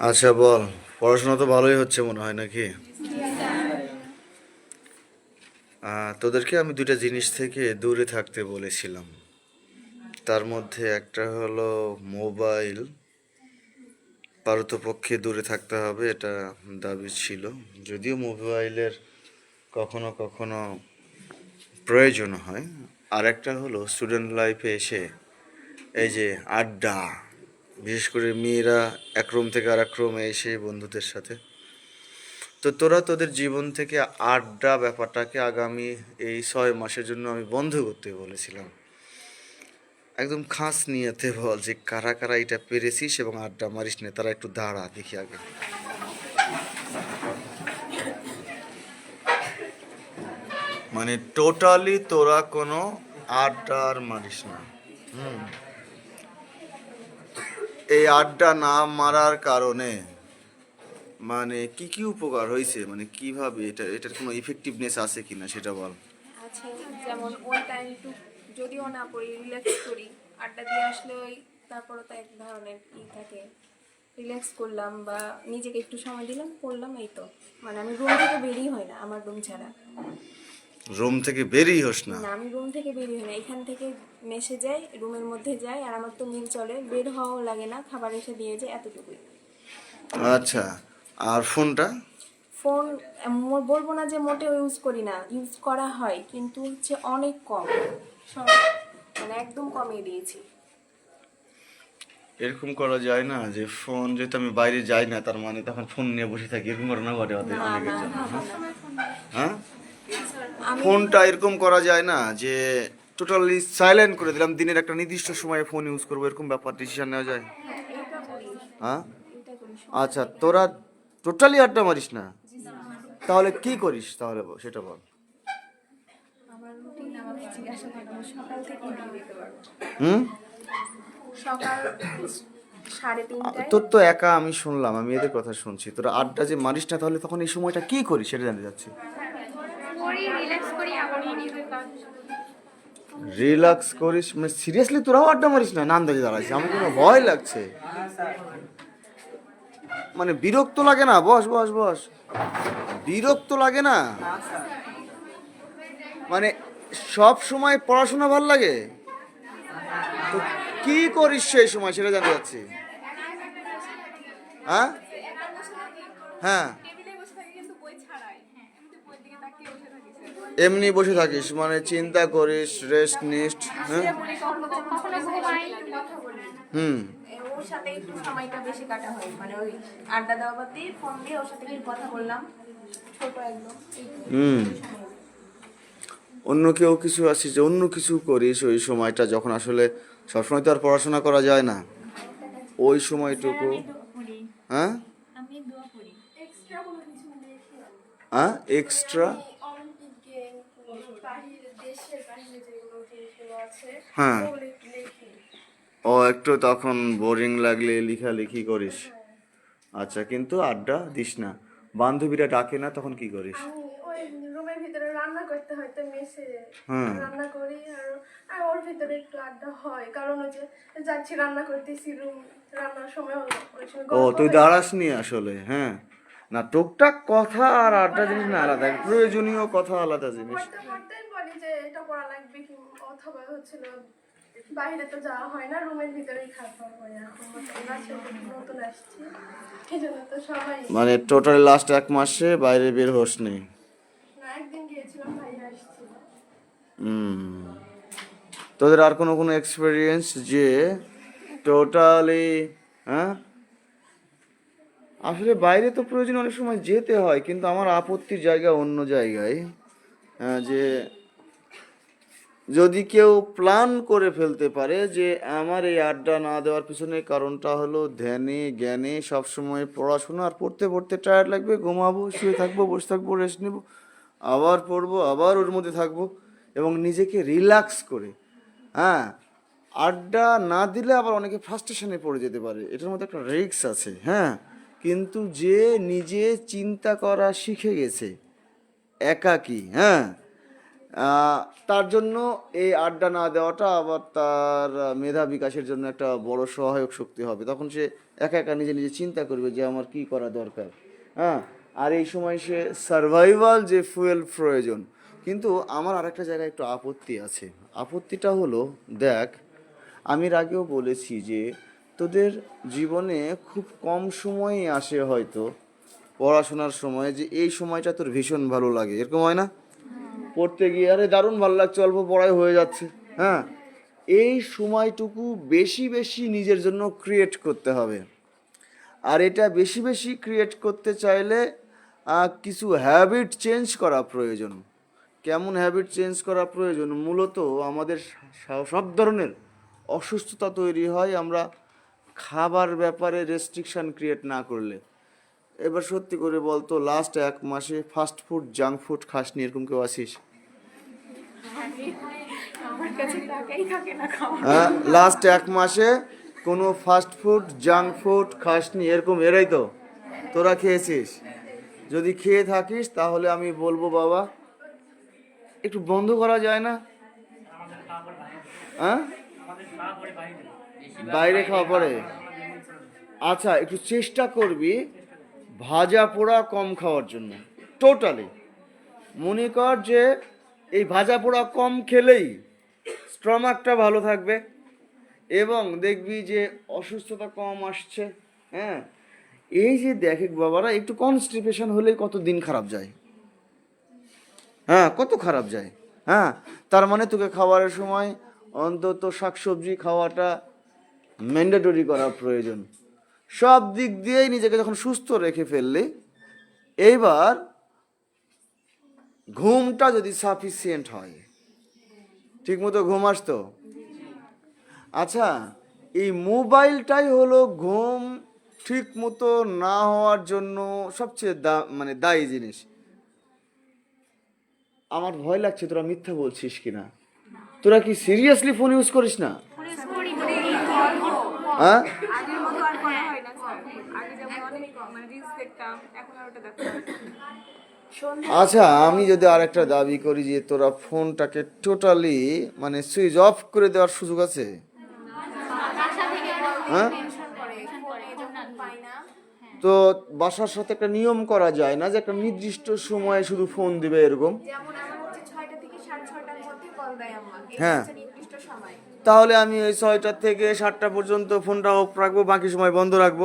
আচ্ছা বল। পড়াশোনা তো ভালোই হচ্ছে মনে হয় নাকি? তোদেরকে আমি দুইটা জিনিস থেকে দূরে থাকতে বলেছিলাম। তার মধ্যে একটা হলো মোবাইল। পারতপক্ষে দূরে থাকতে হবে, এটা দাবি ছিল। যদিও মোবাইলের কখনো কখনো প্রয়োজন হয়। আর একটা হলো স্টুডেন্ট লাইফে এসে এই যে আড্ডা বিশেষ করে মেয়েরা এক রুম থেকে আর এক রুমে এসে বন্ধুদের সাথে। তো তোরা তোদের জীবন থেকে আড্ডা ব্যাপারটাকে আগামী এই ছয় মাসের জন্য আমি বন্ধ করতে বলেছিলাম। একদম খাস নিয়েতে বল যে কারা কারা এটা পেরেছিস এবং আড্ডা মারিস না, তারা একটু দাঁড়া দেখি আগে। মানে টোটালি তোরা কোনো আড্ডা আর মারিস না। হুম। এই আড্ডা না মারার কারণে মানে কি কি উপকার হয়েছে? মানে কীভাবে এটা এটার কোনো ইফেক্টিভনেস আছে কিনা সেটা বল। আছে যেমন ওই টাইম একটু যদিও না পড়ি রিল্যাক্স করি আড্ডা দিয়ে আসলে ওই তারপরে তো এক ধরনের ই থাকে। রিল্যাক্স করলাম বা নিজেকে একটু সময় দিলাম পড়লাম এই তো। মানে আমি রুম থেকে বেরিয়ে হয় না আমার রুম ছাড়া। রুম থেকে বেরিয়ে হোস না? না আমি রুম থেকে বেরিয়ে হয় না এখান থেকে মেসে যাই রুমের মধ্যে যাই আর আমার তো মিল চলে বের হওয়াও লাগে না খাবার এসে দিয়ে যায় এতটুকুই। আচ্ছা আর ফোনটা? ফোন বলব না যে মোটেও ইউজ করি না ইউজ করা হয় কিন্তু হচ্ছে অনেক কম মানে একদম কমিয়ে দিয়েছি। এরকম করা যায় না যে ফোন যেহেতু আমি বাইরে যাই না তার মানে তখন ফোন নিয়ে বসে থাকি এরকম ঘটনা ঘটে ওদের অনেকের জন্য। হ্যাঁ? ফোনটা এরকম করা যায় না যে টোটালি সাইলেন্ট করে দিলাম দিনের একটা নির্দিষ্ট সময়ে ফোন ইউজ করব এরকম ব্যাপার ডিসিশন নেওয়া যায়? হ্যাঁ, হ্যাঁ আচ্ছা তোরা টোটালি আড্ডা মারিস না? তাহলে কি করিস তাহলে সেটা বল। হুম? তোর তো একা আমি শুনলাম আমি এদের কথা শুনছি। তোরা আড্ডা যে মারিস না তাহলে তখন এই সময়টা কি করিস সেটা জানতে চাচ্ছি। করি রিল্যাক্স করিস মানে সিরিয়াসলি তোরাও আড্ডা মারিস না? নান্দাজে দাঁড়াইছিস আমার কোনো ভয় লাগছে। মানে বিরক্ত লাগে না? বস বস বস। বিরক্ত লাগে না? মানে সব সময় পড়াশোনা ভালো লাগে? তো কি করিস সেই সময়? সেটা জানতে চাচ্ছি। হ্যাঁ? হ্যাঁ টেবিলে বসে থাকি কিন্তু বই ছাড়াই এমনি বইয়ের দিকে তাকিয়ে বসে থাকি এমনি বসে থাকিস মানে চিন্তা করিস রেস্ট নিস্ট হ্যাঁ? হুম। ওর সাথে একটু সময়টা বেশি কাটা হয় মানে ওই আড্ডা দেওয়া ফোন দিয়ে ওর সাথে একটু কথা বললাম ছোট একদম হুম। অন্য কেউ কিছু আছে যে অন্য কিছু করিস ওই সময়টা যখন আসলে সবসময় তো আর পড়াশোনা করা যায় না। ওই সময়টুকু হ্যাঁ? হ্যাঁ? এক্সট্রা হ্যাঁ। ও একটু তখন বোরিং লাগলে লেখালেখি করিস। আচ্ছা কিন্তু আড্ডা দিস না। বান্ধবীরা ডাকে না তখন কি করিস? ওই রুমের ভিতরে রান্না করতে হয় রান্না করি আর আর ওর ভিতরে একটু আড্ডা হয়। কারণ ওই যে যাচ্ছি রান্না করতেছি রুম রান্নার সময় হলো ওই সময় ও তুই হয়। দাঁড়াস নি আসলে হ্যাঁ? না টুকটাক কথা আর আড্ডা জিনিস না আলাদা প্রয়োজনীয় কথা আলাদা জিনিস। বলি যে এটা পড়া লাগবে অথবা হচ্ছিল বাইরে তো যাওয়া হয় না রুমের ভিতরেই খাওয়া হয় এখন নতুন আসছি এই জন্য তো সবাই মানে টোটালি লাস্ট এক মাসে বাইরে বের হোস নি। না একদিন গিয়েছিলাম ভাই আসছিল হুম তোদের আর কোনো কোনো এক্সপিরিয়েন্স যে টোটালি হ্যাঁ? আসলে বাইরে তো প্রয়োজন অনেক সময় যেতে হয় কিন্তু আমার আপত্তির জায়গা অন্য জায়গায়। হ্যাঁ, যে যদি কেউ প্ল্যান করে ফেলতে পারে যে আমার এই আড্ডা না দেওয়ার পিছনে কারণটা হলো ধ্যানে জ্ঞানে সবসময় পড়াশোনা আর পড়তে পড়তে টায়ার্ড লাগবে ঘুমাবো শুয়ে থাকব বসে থাকব রেস্ট নেব আবার পড়ব আবার ওর মধ্যে থাকব এবং নিজেকে রিল্যাক্স করে। হ্যাঁ আড্ডা না দিলে আবার অনেকে ফ্রাস্ট্রেশনে পড়ে যেতে পারে। এটার মধ্যে একটা রিস্ক আছে। হ্যাঁ কিন্তু যে নিজে চিন্তা করা শিখে গেছে, একাকী হ্যাঁ? তার জন্য এই আড্ডা না দেওয়াটা আবার তার মেধা বিকাশের জন্য একটা বড় সহায়ক শক্তি হবে। তখন সে একা একা নিজে নিজে চিন্তা করবে যে আমার কি করা দরকার হ্যাঁ? আর এই সময় সে সার্ভাইভাল যে ফুয়েল প্রয়োজন। কিন্তু আমার আরেকটা জায়গায় একটু আপত্তি আছে। আপত্তিটা হলো, দেখ, আমি আগেও বলেছি যে তোদের জীবনে খুব কম সময়ই আসে হয়তো পড়াশোনার সময় যে এই সময়টা তোর ভীষণ ভালো লাগে, এরকম হয় না? পড়তে গিয়ে, আরে দারুণ ভালো লাগছে, অল্প পড়াই হয়ে যাচ্ছে। হ্যাঁ এই সময়টুকু বেশি বেশি নিজের জন্য ক্রিয়েট করতে হবে। আর এটা বেশি বেশি ক্রিয়েট করতে চাইলে কিছু হ্যাবিট চেঞ্জ করা প্রয়োজন। কেমন হ্যাবিট চেঞ্জ করা প্রয়োজন? মূলত আমাদের সব ধরনের অসুস্থতা তৈরি হয়, আমরা খাবার ব্যাপারে রেস্ট্রিকশান ক্রিয়েট না করলে। এবার সত্যি করে বলতো লাস্ট এক মাসে ফাস্ট ফুড জাঙ্ক ফুড খাসনি এরকম কেউ আসিস হ্যাঁ লাস্ট এক মাসে কোনো ফাস্ট ফুড জাঙ্ক ফুড খাসনি এরকম এরাই তো। তোরা খেয়েছিস? যদি খেয়ে থাকিস তাহলে আমি বলব বাবা একটু বন্ধ করা যায় না? হ্যাঁ? বাইরে খাওয়া পরে? আচ্ছা একটু চেষ্টা করবি ভাজা পোড়া কম খাওয়ার জন্য। টোটালি মনে কর যে এই ভাজা পোড়া কম খেলেই স্ট্রমাকটা ভালো থাকবে এবং দেখবি যে অসুস্থতা কম আসছে হ্যাঁ? এই যে দেখে বাবারা, একটু কনস্টিপেশন হলেই কত দিন খারাপ যায়। হ্যাঁ কত খারাপ যায়। হ্যাঁ তার মানে তোকে খাবারের সময় অন্তত শাকসবজি খাওয়াটা ম্যান্ডেটরি করা প্রয়োজন। সব দিক দিয়েই নিজেকে যখন সুস্থ রেখে ফেললে, এইবার ঘুমটা যদি সাফিসিয়েন্ট হয়। ঠিক মতো ঘুম আসতো? আচ্ছা এই মোবাইলটাই হলো ঘুম ঠিক মতো না হওয়ার জন্য সবচেয়ে দা মানে দায়ী জিনিস। আমার ভয় লাগছে, তোরা মিথ্যা বলছিস কিনা? তোরা কি সিরিয়াসলি ফোন ইউজ করিস না? হ্যাঁ? আর হয় মানে রিলস দেখতাম এখন আর ওটা দেখতে হয় না। সন্ধ্যা আচ্ছা আমি যদি আরেকটা দাবি করি যে তোরা ফোনটাকে টোটালি মানে সুইচ অফ করে দেওয়ার সুযোগ আছে? হ্যাঁ? টেনশন করে ফোনে যখন পাই না। তো বাসার সাথে একটা নিয়ম করা যায় না যে একটা নির্দিষ্ট সময়ে শুধু ফোন দিবে এরকম? হ্যাঁ। তাহলে আমি ওই ছয়টা থেকে সাতটা পর্যন্ত ফোনটা অফ রাখব বাকি সময় বন্ধ রাখব।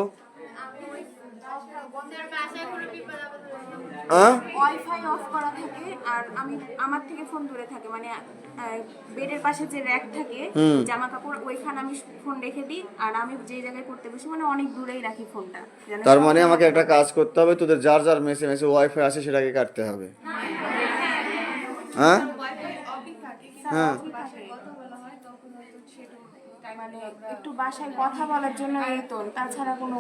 হ্যাঁ? ওয়াইফাই অফ করা থাকে আর আমি আমার থেকে ফোন দূরে থাকে মানে বেডের পাশে যে র্যাক থাকে জামা কাপড় ওইখানে আমি ফোন রেখে দিই আর আমি যে জায়গায় পড়তে বসি মানে অনেক দূরেই রাখি ফোনটা তার মানে আমাকে একটা কাজ করতে হবে তোদের যার যার মেসে মেসে ওয়াইফাই আছে সেটাকে কাটতে হবে। হ্যাঁ। হ্যাঁ? মানে একটু বাসায় কথা বলার জন্য তো তাছাড়া কোনো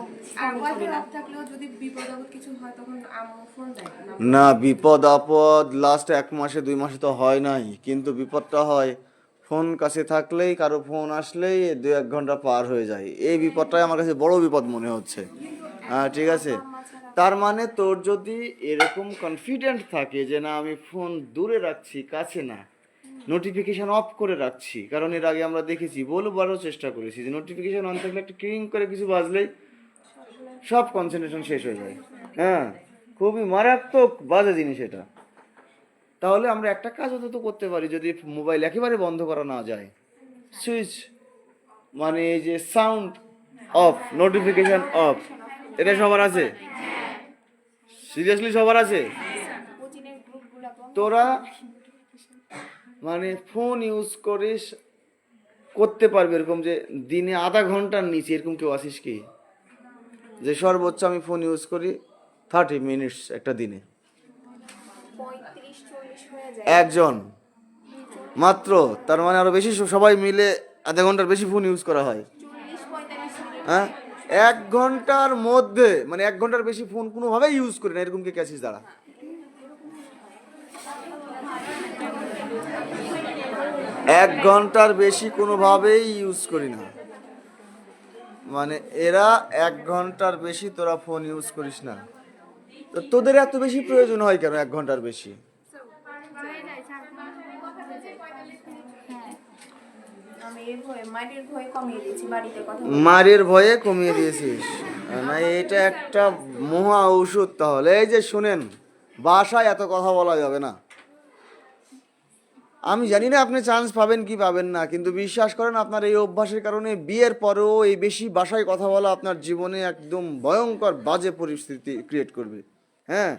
থাকলেও যদি বিপদ আপদ কিছু হয় তখন আম্মু ফোন দেয় না। না বিপদ আপদ লাস্ট এক মাসে দুই মাসে তো হয় নাই কিন্তু বিপদটা হয় ফোন কাছে থাকলেই কারও ফোন আসলেই দু এক ঘণ্টা পার হয়ে যায়। এই বিপদটাই আমার কাছে বড় বিপদ মনে হচ্ছে। হ্যাঁ ঠিক আছে। তার মানে তোর যদি এরকম কনফিডেন্ট থাকে যে না আমি ফোন দূরে রাখছি কাছে না নোটিফিকেশন অফ করে রাখছি। কারণ এর আগে আমরা দেখেছি বলবারও চেষ্টা করেছি যে নোটিফিকেশন অন থাকলে একটা ক্রিং করে কিছু বাজলেই সব কনসেন্ট্রেশন শেষ হয়ে যায়। হ্যাঁ খুবই মারাত্মক বাজে জিনিস এটা। তাহলে আমরা একটা কাজ অন্তত করতে পারি যদি মোবাইল একেবারে বন্ধ করা না যায়। সুইচ মানে এই যে সাউন্ড অফ নোটিফিকেশন অফ এটা সবার আছে? সিরিয়াসলি সবার আছে? তোরা মানে ফোন ইউজ করিস করতে পারবে এরকম যে দিনে আধা ঘণ্টার নিচে এরকম কেউ আসিস কি? যে সর্বোচ্চ আমি ফোন ইউজ করি থার্টি মিনিটস একটা দিনে। একজন। মাত্র তার মানে আরও বেশি সবাই মিলে আধা ঘণ্টার বেশি ফোন ইউজ করা হয়। হ্যাঁ? এক ঘণ্টার মধ্যে মানে এক ঘণ্টার বেশি ফোন কোনোভাবেই ইউজ করি না এরকম কে আছিস দাঁড়া। এক ঘণ্টার বেশি কোনোভাবেই ইউজ করি না। মানে এরা এক ঘণ্টার বেশি তোরা ফোন ইউজ করিস না। তো তোদের এত বেশি প্রয়োজন হয় কেন এক ঘণ্টার বেশি? মারের ভয়ে কমিয়ে দিয়েছিস। না এটা একটা মহা ঔষধ তাহলে। এই যে শুনেন, বাসায় এত কথা বলা যাবে না। আমি জানি না আপনি চান্স পাবেন কি পাবেন না, কিন্তু বিশ্বাস করেন আপনার এই অভ্যাসের কারণে বিয়ের পরেও এই বেশি বাসায় কথা বলা আপনার জীবনে একদম ভয়ঙ্কর বাজে পরিস্থিতি ক্রিয়েট করবে। হ্যাঁ?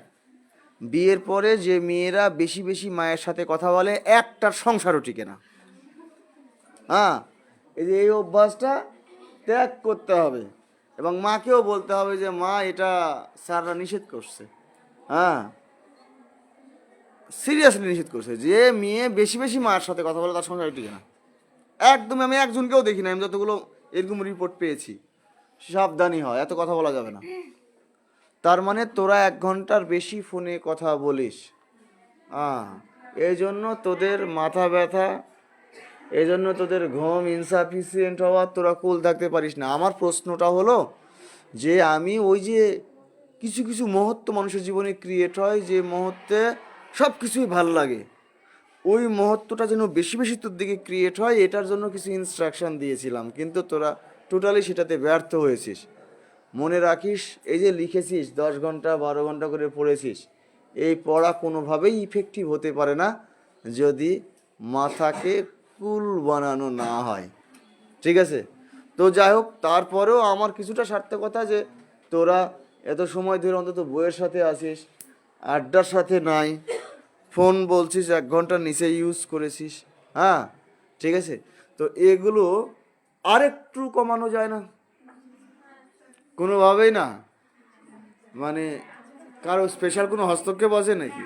বিয়ের পরে যে মেয়েরা বেশি বেশি মায়ের সাথে কথা বলে একটার সংসারও টিকে না। হ্যাঁ? এই যে এই অভ্যাসটা ত্যাগ করতে হবে এবং মাকেও বলতে হবে যে, মা, এটা স্যাররা নিষেধ করছে। হ্যাঁ? সিরিয়াসলি নিষেধ করছে যে মেয়ে বেশি বেশি মায়ের সাথে কথা বলে, তার সংসারে টিকে না একদম, আমি একজনকেও দেখি না, আমি যতগুলো এরকম রিপোর্ট পেয়েছি। সাবধানই হয়, এত কথা বলা যাবে না। তার মানে তোরা এক ঘণ্টার বেশি ফোনে কথা বলিস। হ্যাঁ এই জন্য তোদের মাথা ব্যথা এই জন্য তোদের ঘুম ইনসাফিসিয়েন্ট হওয়া, তোরা কুল থাকতে পারিস না। আমার প্রশ্নটা হলো যে আমি ওই যে কিছু কিছু মুহূর্ত মানুষের জীবনে ক্রিয়েট হয়, যে মুহূর্তে সব কিছুই ভালো লাগে। ওই মুহূর্তটা যেন বেশি বেশি তোর দিকে ক্রিয়েট হয়, এটার জন্য কিছু ইনস্ট্রাকশন দিয়েছিলাম। কিন্তু তোরা টোটালি সেটাতে ব্যর্থ হয়েছিস। মনে রাখিস, এই যে লিখেছিস, দশ ঘণ্টা, বারো ঘণ্টা করে পড়েছিস, এই পড়া কোনোভাবেই ইফেক্টিভ হতে পারে না যদি মাথাকে কুল বানানো না হয়। ঠিক আছে? তো যাই হোক, তারপরেও আমার কিছুটা সার্থকতা যে তোরা এত সময় ধরে অন্তত বইয়ের সাথে আসিস আড্ডার সাথে নাই ফোন বলছিস, এক ঘণ্টার নিচে ইউজ করেছিস। হ্যাঁ ঠিক আছে? তো এগুলো আরেকটু কমানো যায় না? কোনোভাবেই না? মানে কারও স্পেশাল কোনো হস্তক্ষেপ আছে নাকি?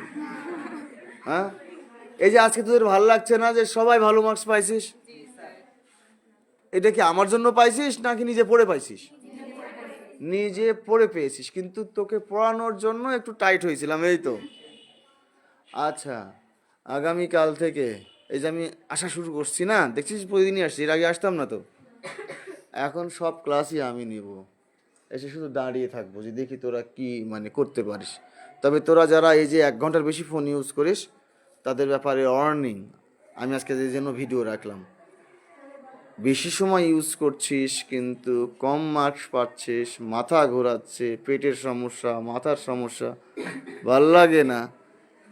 হ্যাঁ? এই যে আজকে তোদের ভালো লাগছে না যে সবাই ভালো মার্কস পাইছিস? এটা কি আমার জন্য পাইছিস নাকি নিজে পড়ে পাইছিস? নিজে পড়ে পেয়েছিস। কিন্তু তোকে পড়ানোর জন্য একটু টাইট হয়েছিলাম, এই তো। আচ্ছা আগামীকাল থেকে, এই যে আমি আসা শুরু করছি না, দেখছিস প্রতিদিনই আসছি, এর আগে আসতাম না তো। এখন সব ক্লাসই আমি নিব। এসে শুধু দাঁড়িয়ে থাকব, যে দেখি তোরা কি মানে করতে পারিস। তবে তোরা যারা এই যে এক ঘণ্টার বেশি ফোন ইউজ করিস, তাদের ব্যাপারে অর্নিং আমি আজকে যে জন্য ভিডিও রাখলাম। বেশি সময় ইউজ করছিস, কিন্তু কম মার্কস পাচ্ছিস, মাথা ঘোরাচ্ছে, পেটের সমস্যা, মাথার সমস্যা, ভালো লাগে না।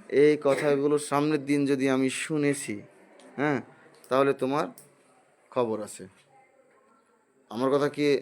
এই কথাগুলো সামনের দিন যদি আমি শুনেছি হ্যাঁ তাহলে তোমার খবর আছে। আমার কথা কি